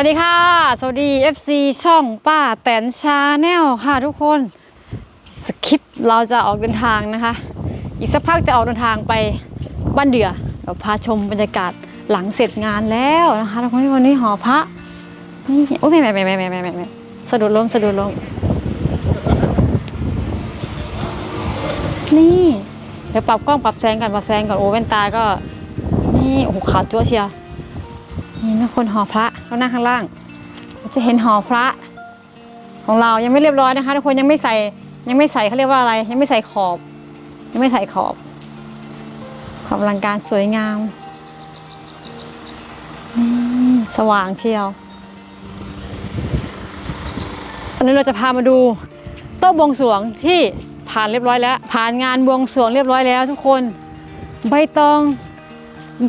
วัสดีค่ะ สวัสดี FC ช่องป้าแตนชาแนลค่ะทุกคนสคริปเราจะออกเดินทางนะคะ อีกสักพักจะออกเดินทางไปบ้านเดือเดี๋ยวพาชมบรรยากาศหลังเสร็จงานแล้วนะคะทุกคนวันนี้หอพระนี่โอ้ยแม่แม่แม่แม่แม่แม่แม่สะดุดล้มสะดุดล้มนี่เดี๋ยวปรับกล้องปรับแสงก่อนปรับแสงก่อนโอ้แว่นตาก็ นี่โอ้ขาดจั่วเชียว นี่นะคนหอพระเรานั่งข้างล่างเราจะเห็นหอพระ ของเรายังไม่เรียบร้อยนะคะทุกคนยังไม่ใส่ยังไม่ใส่เขาเรียกว่าอะไร ยังไม่ใส่ขอบ ยังไม่ใส่ขอบขอบอลังการสวยงามสว่างเชียวอันนี้เราจะพามาดูโต๊ะบวงสรวงที่ผ่านเรียบร้อยแล้ว ผ่านงานบวงสรวงเรียบร้อยแล้วทุกคน ใบตอง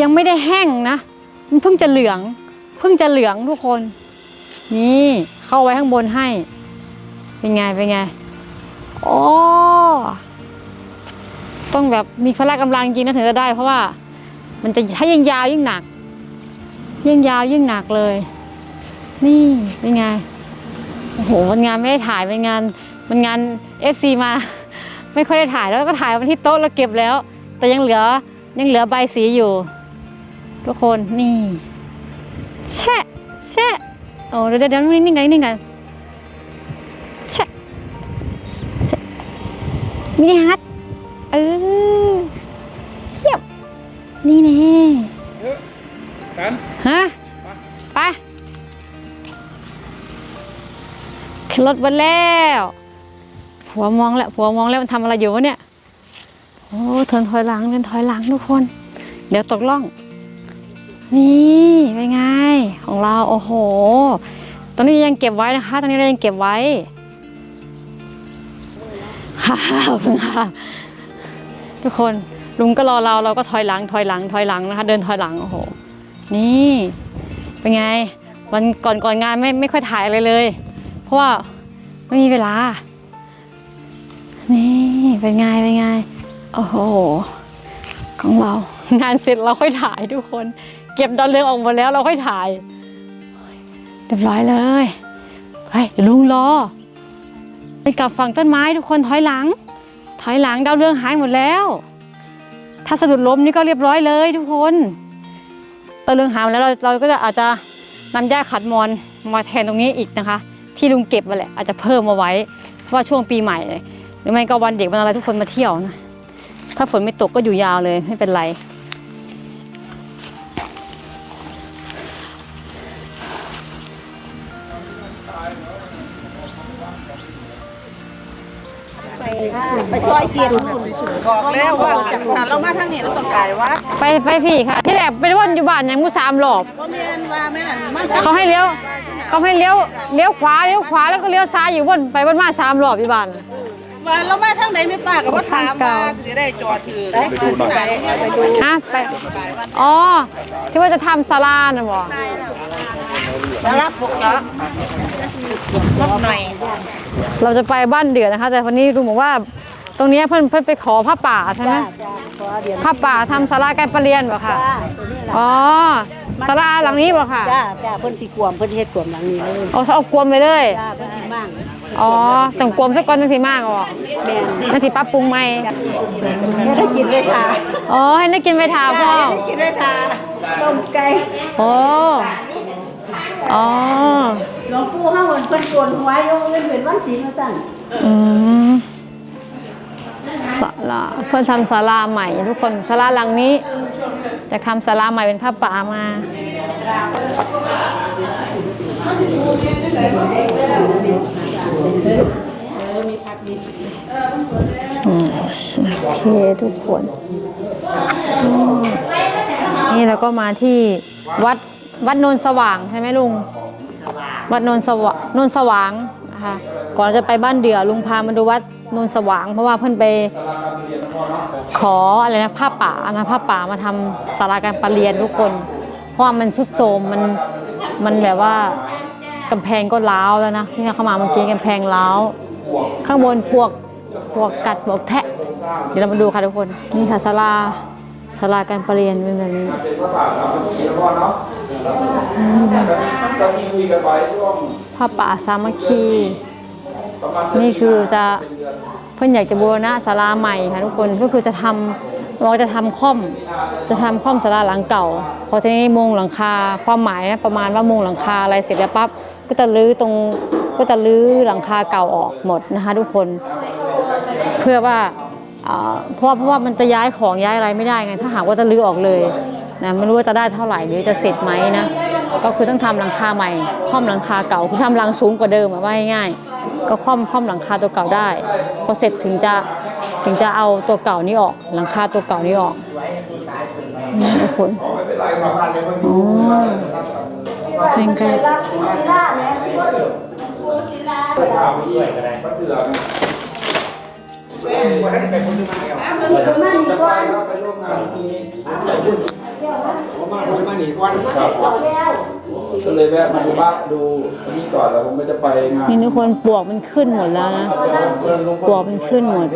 ยังไม่ได้แห้งนะ มันเพิ่งจะเหลือง เพิ่งจะเหลืองทุกคน นี่เข้าไว้ข้างบนให้ เป็นไง เป็นไงโอ้ต้องแบบมีพละกำลังจริงนะถึงจะได้ เพราะว่ามันจะถ้ายิ่งยาวยิ่งหนัก ยิ่งยาวยิ่งหนักเลย นี่เป็นไงโอ้โหมันงานไม่ได้ถ่ายเป็นงานมันงาน FC มา ไม่ค่อยได้ถ่ายแล้วก็ถ่ายวันที่โต๊ะแล้วเก็บแล้ว แต่ยังเหลือยังเหลือใบสีอยู่ ทุกคนนี่แช่แช่โอ้เดี๋ยวเดี๋ยวเดี๋ยวนิ่งๆกันนิ่งๆกันแช่แช่มินิฮัทเออเขียบนี่แน่กันฮะไปขึ้นรถมาแล้วผัวมองแล้วผัวมองแล้วมันทำอะไรอยู่วะเนี่ยโอ้เทินถอยหลังเดินถอยหลังทุกคน เดี๋ยวตกล่อง นี่เป็นไงของเราโอ้โหตอนนี้ยังเก็บไว้นะคะตอนนี้เรายังเก็บไว้ฮ่าขอบคุณค่ะทุกคนลุงก็รอเราเราก็ถอยหลังถอยหลังถอยหลังนะคะ เดินถอยหลังโอ้โห นี่เป็นไงวันก่อนก่อนงานไม่ไม่ค่อยถ่ายอะไรเลย เพราะว่าไม่มีเวลา นี่เป็นไงเป็นไงโอ้โหของเรา งานเสร็จเราค่อยถ่ายทุกคน เก็บดอนเรืองออกหมดแล้วเราค่อยถ่ายเรียบร้อยเลยเฮ้ยลุงรอไปกลับฝั่งต้นไม้ทุกคนถอยหลัง ถอยหลังดาวเรืองหายหมดแล้ว ถ้าสะดุดล้มนี่ก็เรียบร้อยเลยทุกคนดาวเรืองหายหมดแล้วเราเราก็จะอาจจะนำหญ้าขัดมอนมาแทนตรงนี้อีกนะคะ ที่ลุงเก็บมาแหละอาจจะเพิ่มมาไว้เพราะว่าช่วงปีใหม่ หรือไม่ก็วันเด็กวันอะไรทุกคนมาเที่ยวนะถ้าฝนไม่ตกก็อยู่ยาวเลยไม่เป็นไร ไปซอยเจียนบอกแล้วว่าถ้าเรามาทางนี้เราต้องไก่วัดไปไปพี่ค่ะ ที่แรกไปวนอยู่บ้านยังมูสามหลอบเพราะเมียนว่าแม่นั่นมาเขาให้เลี้ยวเขาให้เลี้ยวเลี้ยวขวาเลี้ยวขวาแล้วก็เลี้ยวซ้ายอยู่วนไปวนมาสามหลอบอยู่บ้านว่าเรามาทางไหนไม่ป้ากับว่าถามว่าจะได้จอดถือไปดูหน่อยฮะไปอ๋อที่ว่าจะทำศาลาน่ะบ่มารับพวกเนาะ รับหน่อย เราจะไปบ้านเดือดนะคะ แต่วันนี้ลุงบอกว่า ตรงเนี้ยเพิ่นเพิ่นไปขอผ้าป่าใช่ไหมจ้าขอเดียวผ้าป่าทำศาลาการประเรียนบ่ค่ะ จ้าตัวนี้ล่ะอ๋อศาลาหลังนี้บ่ค่ะจ้าจ้าเพิ่นสิกวมเพิ่นเฮ็ดกวมหลังนี้เลยเอาเอากวมไปเลย จ้าเพิ่นสิมั่งอ๋อต้องกวมสักก้อนจังสิมากอ๋อแม่นจังสิปรับปรุงใหม่ไม่ได้กินเลยค่ะอ๋อให้นักกินไปทาพ่อกินเลยค่ะต้มไก่ โอ้ อ๋อหลวงปู่เฮาเพิ่นโกนหัวโยงเงินเป็นวันศีลมาสั่นอืมศาลาเพื่อนทำศาลาใหม่ ทุกคนศาลาหลังนี้ จะทำศาลาใหม่เป็นผ้าป่ามาอืมโอเคทุกคน นี่เราก็มาที่วัด วัดโนนสว่างใช่ไหมลุง วัดโนนสว่างโนนสว่างนะคะก่อนจะไปบ้านเดือลุงพามาดูวัดโนนสว่าง เพราะว่าเพื่อนไปขออะไรนะผ้าป่านะผ้าป่ามาทำสาราการประเรียนทุกคน เพราะว่ามันสุดโทรมมันมันแบบว่ากำแพงก็ร้าวแล้วนะที่เข้ามาเมื่อกี้กำแพงร้าวข้างบนพวกพวกกัดพวกแทะ เดี๋ยวเรามาดูค่ะทุกคนนี่ค่ะศาลาศาลาการประเรียนเป็นแบบนี้ ตอนนี้คุยกันไปช่วงผ้าป่าสามัคคี ประมาณนี่คือจะเพื่อนอยากจะบูรณะศาลาใหม่ค่ะทุกคนก็คือจะทำเราจะทำค่อมจะทำค่อมศาลาหลังเก่า พอทีนี้มุงหลังคาความหมายนะประมาณว่ามุงหลังคาอะไรเสร็จแล้วปั๊บก็จะรื้อตรงก็จะรื้อหลังคาเก่าออกหมดนะคะ ทุกคน เพื่อว่าอ่าเพราะว่าเพราะว่ามันจะย้ายของย้ายอะไรไม่ได้ไง ถ้าหากว่าจะรื้อออกเลย นะไม่รู้ว่าจะได้เท่าไหร่หรือจะเสร็จไหมนะก็คือต้องทำหลังคาใหม่ค่อมหลังคาเก่าคือทำหลังสูงกว่าเดิมอะว่าง่ายๆก็ค่อมค่อมหลังคาตัวเก่าได้พอเสร็จถึงจะถึงจะเอาตัวเก่านี้ออก หลังคาตัวเก่านี้ออกนี่ทุกคนไม่เป็นไรครับเดี๋ยวมาดูเป็นกันไปถามอีกก็เดือดจะไปครันครับก็เลยแวะมาดูบ้านดูนี่ก่อนแล้วผมก็จะไปงานนี่ทุกคนปลวกมันขึ้นหมดแล้วนะปลวกมันขึ้นหมด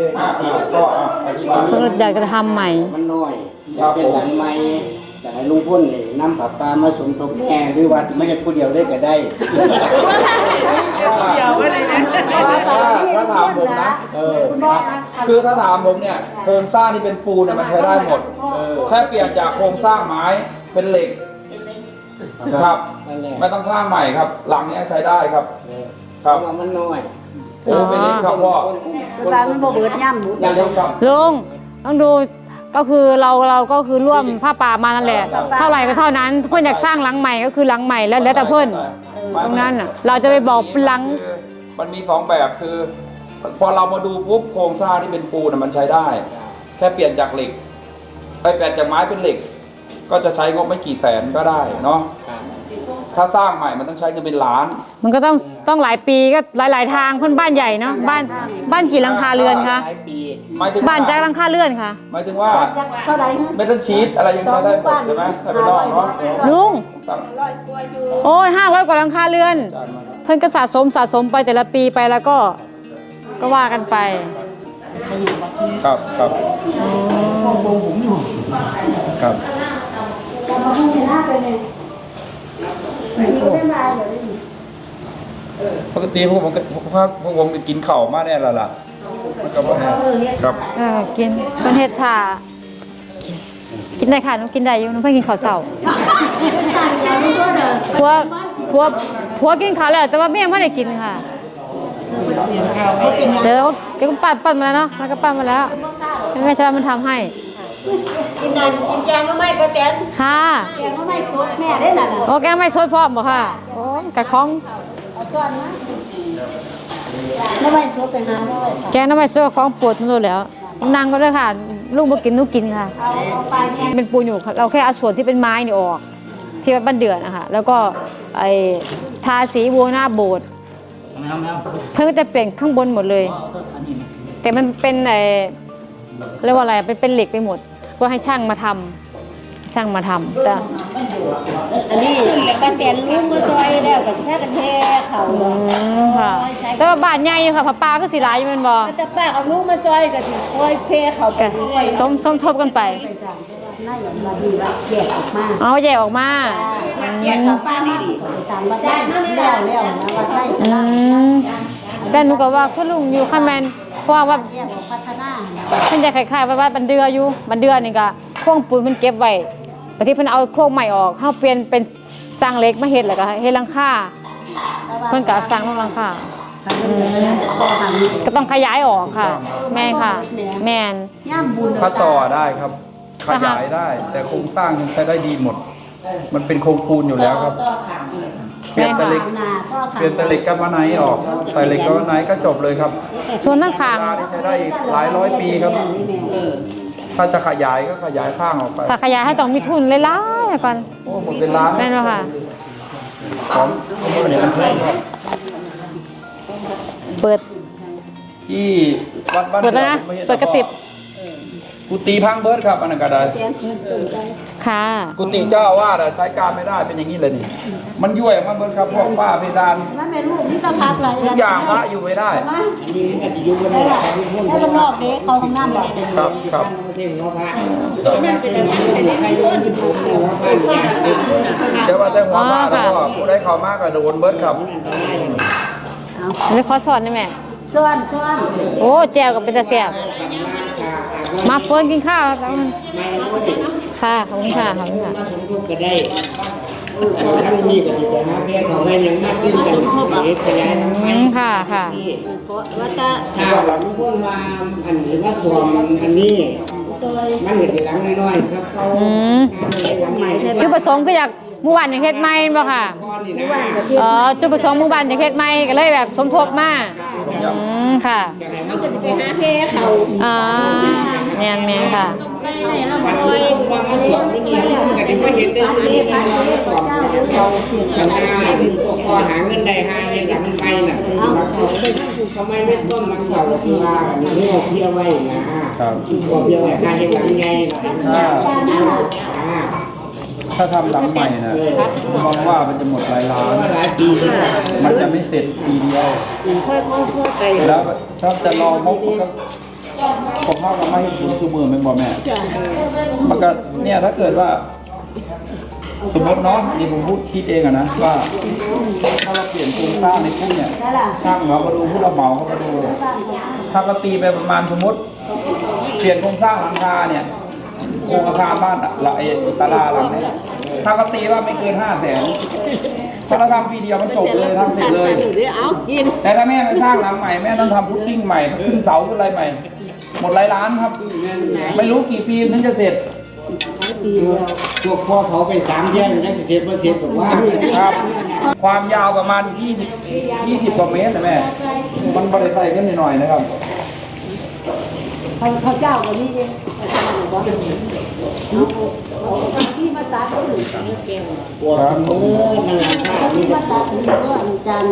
ก็อะอธิบายก็อยากจะทำใหม่มันน้อยอยากเป็นหลังไม้แต่ให้ลุงพ่นนี่นำปลาปลามาสมทบแง่หรือว่าไม่ใช่ผู้เดียวได้ก็ได้เดียวไว้เนะถ้าถ้าถามผมนะคือถ้าถามผมเนี่ยโครงสร้างที่เป็นปูนเนี่ยมันใช้ได้หมดเแค่เปลี่ยนจากโครงสร้างไม้เป็นเหล็กครับ นั่นแหละไม่ต้องสร้างใหม่ครับ หลังเนี้ยใช้ได้ครับเออครัเพบราะว่ามันน้อยโอ้เป็นเล็กครับพ่อปลามันบ่เบิดย่ำหมูนั่นครับลุงต้องดูก็คือเราเราก็คือร่วมผ้าป่ามานั่นแหละ เท่าไหร่ก็เท่านั้นเพื่อนอยากสร้างหลังใหม่ก็คือหลังใหม่แล้วแล้วแต่เพื่อนตรงนั้นน่ะเราจะไปบอกหลัง มันมีสองแบบคือ พอเรามาดูปุ๊บโครงสร้างที่เป็นปูนน่ะมันใช้ได้ แค่เปลี่ยนจากเหล็ก ไปเปลี่ยนจากไม้เป็นเหล็ก ก็จะใช้งบไม่กี่แสนก็ได้เนาะครับถ้าสร้างใหม่มันต้องใช้เงินเป็นล้านมันก็ต้องต้องหลายปีก็หลายหลายๆทางเพื่อนบ้านใหญ่เนาะบ้านบ้านกี่หลังคาเรือนคะหลายปีหมายถึงบ้านจากหลังคาเรือนค่ะ หมายถึงว่าเท่าไหร่ไม่ต้องชีตอะไรยังใช้ได้หมดใช่ไหมถ้าเป็นนอกเนาะลุงสั่งร้อยกว่าอยู่โอ้ยห้าร้อยกว่าหลังคาเรือน จานมาครับเพื่อนก็สะสมสะสมไปแต่ละปีไปแล้วก็ก็ว่ากันไป ครับครับ ครับปกติพวกผมก็พวกพวกผมก็กินข้าวมาแน่และล่ะมันก็บ่แน่ครับเออกินเพื่อนเฮ็ดถ่ากินได้ค่ะหนุกินได้อยู่หนุเพื่อนกินข้าวเสาผัวผัวผัวกินข้าวแล้วแต่ว่าเมียไม่ได้กินค่ะเดี๋ยวเดี๋ยวก็ปั้นปั้นมาแล้วเนาะมันก็ปั้นมาแล้วไม่ใช่ว่ามันทำให้ กินนั่นกินแกงก็ไม่ประแตนค่ะ แกงก็ไม่สดแม่ได้นั่นน่ะโอ้แกงไม่สดพร้อมบ่ค่ะ โอ้กะของเอาซ้อนมาแล้วไม่สดไปหาแล้วแกงน้ำไม่สดของโปวดทั้งหมดแล้วนางก็ด้วยค่ะ ลูกบ่กินหนูกินค่ะ เอาเอาไปแกงเป็นปูนอยู่ค่ะเราแค่เอาส่วนที่เป็นไม้นี่ออก ที่ว่าบ้านเดือนนะคะแล้วก็ไอ้ทาสีบัวหน้าโบสถ์เพื่อนก็จะเปลี่ยนข้างบนหมดเลย แต่มันเป็นไอ้เรียกว่าอะไรเป็นเป็นเหล็กไปหมด ก็ให้ช่างมาทำช่างมาทำแต่อันนี้ป้าแตนลุงมาซอยแล้วกับแค่กันแท้เขาอืมค่ะแต่ว่าบ้านใหญ่อยู่ค่ะผับปลาก็สีหลายอยู่แมันบ่ก็จะป้าเอาลุงมาซอยก็สิคอยเพเขาไปก็เรื่อยสมสมทบกันไปนั่นมาดีว่าแยกออกมาเอาแยกออกมาแยกกับป้านี่ดิสามวัดได้แล้วแล้วนะวัดได้สอืลามแต่หนูก็ว่าคุณลุงอยู่ข้างแมน เพราะว่าว่าแยกออกพัฒนาเพิ่นจะคล้ายๆว่าว่าบันเดืออยู่บันเดือนี่ก็โค้งปูนมันเก็บไว้แต่ที่เพิ่นเอาโค้งใหม่ออกเฮาเปลี่ยนเป็นสร้างเหล็กมาเฮ็ดแล้วก็เฮ็ดหลังคาเพิ่นก็สร้างลงหลังคาก็ต้องขยายออกค่ะ แม่ค่ะ แม่นย่ามบุญถ้าต่อได้ครับ ขยายได้ แต่โครงสร้างยังใช้ได้ดีหมด มันเป็นโครงปูนอยู่แล้วครับ เปลี่ยนแต่เหล็กนาก็เปลี่ยนแต่เหล็กกับวาไนท์ออกใส่เหล็กกับวาไนท์ก็จบเลยครับส่วนข้างข้างเวลาที่ใช้ได้อีกหลายร้อยปีครับ ถ้าจะขยายก็ขยายข้างออกไปถ้าขยายให้ต้องมีทุนหลายๆก่อนโอ้หมดเป็นล้านแม่นบ่ค่ะ ของเนี่ยเปิดที่วัดบ้านเปิดแล้วนะไม่ใช่เปิดกระติบ กุฏิพังเบิร์ดครับอันนั้นก็ได้ ค่ะ กุฏิเจ้าอาวาสอะใช้การไม่ได้เป็นอย่างนี้เลยนี่ มันยุ่ยออกมาเบิร์ดครับพวกป้าเพดานนั่นแม่ลูกนี่สภาพอะไรทุกอย่างพระอยู่ไม่ได้แล้วก็นอกเด็กเขาห้องน้ำแบบครับครับประเทศเขาพระนั่นเป็นอะไรใครรู้ที่ผมเนี่ยว่าบ้านเนี่ยเดี๋ยวว่าแต่หัวมาอ๋อแล้วค่ะก็ผู้ได้เข้ามากก็โดนเบิดครับอันนี้ขอสอนได้ไหมช้อนช้อนโอ้แจวกับเป็นตาแซ่บ มาเฟิร์นกินข้าวแล้วมันค่ะขอบคุณค่ะขอบคุณค่ะสมทบก็ได้ทั้งนี้ก็สิไปหาแม่เขาแม่ยังมาตื้นกันเอกขยายน้ำอืมันมค่ะค่ะเพราะว่าจะถ้าหลังพุ่งมาอันนี้ว่าสวมอันนี้มันก็สิหลังน้อยๆครับเขาอืมหลังใหม่ใช่ไหมจุดประสงค์ก็อยากหมู่บ้านอย่างเฮ็ดใหม่บ่ค่ะก้อนนี่นะอ๋อจุดประสงค์หมู่บ้านอย่างเฮ็ดใหม่ก็เลยแบบสมทบมาอืมค่ะเขาก็จะไปหาเพเขาอ่าแม่นแม่นค่ะไม่ไหนเรามันบ่อยว่ามาสวมนี่มันก็สิบ่เงินได้หาในหลังไปน่ะทำไมไม่ต้มมันเก่าคือว่านี่เราเที่ยวไว้นะครับพวกเที่ยวไว้หาเงินหลังไงล่ะถ้าถ้าทำหลังใหม่นะผมมองว่ามันจะหมดหลายล้าน หลายปีมันจะไม่เสร็จปีเดียว ค่อยๆไปแล้วถ้าจะรอมกก็ ผมว่ามันไม่ให้ถึงชั่วโมงเป็นบ่แม่มันก็เนี่ยถ้าเกิดว่า สมมติเนาะนี่ผมพูดคิดเองอะนะว่าถ้าเราเปลี่ยนโครงสร้างในพุ่เนี่ยช่างเขามาดูผู้รับเหมาเขามาดู ถ้าก็ตีไปประมาณสมมติ เปลี่ยนโครงสร้างหลังคาเนี่ยโครงอาคารบ้านอะละไอ้ตาราหลังเนี้ถ้าก็ตีว่าไม่เกินห้าแสนถ้าเราทำปีเดียวมันจบเลยทำเสร็จเลยเอากิน แต่ถ้าแม่ไปสร้างหลังใหม่แม่ต้องทำพุตติ้งใหม่ขึ้นเสาขึ้นอะไรใหม่ หมดหลายล้านครับ ไม่รู้กี่ปีถึงจะเสร็จพวกพ่อเขาไปสามเดือนแล้วจะเสร็จบ่เสร็จบอกว่าครับ ความยาวประมาณ 20 20กว่าเมตรนะแม่ มันบริใส่ขึ้นหน่อยๆนะครับเขาเขาเจ้าก็นี่เองที่มาตัดก็ถึงแก้วปวดมือนั่นแหละค่ะที่มาตัดนี่ก็จาน